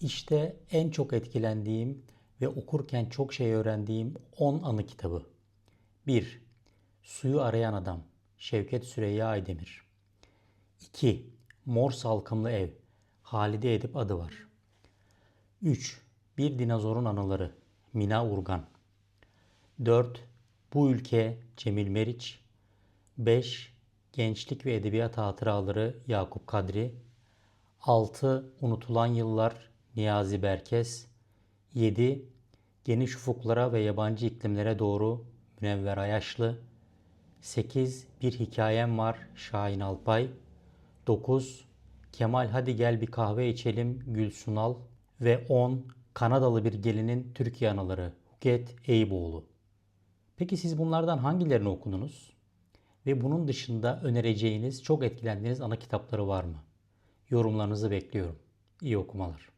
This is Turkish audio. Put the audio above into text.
İşte en çok etkilendiğim ve okurken çok şey öğrendiğim 10 anı kitabı. 1. Suyu Arayan Adam Şevket Süreyya Aydemir 2. Mor Salkımlı Ev Halide Edip adı var. 3. Bir Dinozorun Anıları Mina Urgan 4. Bu Ülke Cemil Meriç 5. Gençlik ve Edebiyat Hatıraları Yakup Kadri 6. Unutulan Yıllar Niyazi Berkes 7. Geniş ufuklara ve yabancı iklimlere doğru Münevver Ayaşlı 8. Bir hikayem var Şahin Alpay 9. Kemal hadi gel bir kahve içelim Gül Sunal ve 10. Kanadalı bir gelinin Türkiye anıları Huket Eyüboğlu. Peki siz bunlardan hangilerini okudunuz? Ve bunun dışında önereceğiniz, çok etkilendiğiniz ana kitapları var mı? Yorumlarınızı bekliyorum. İyi okumalar.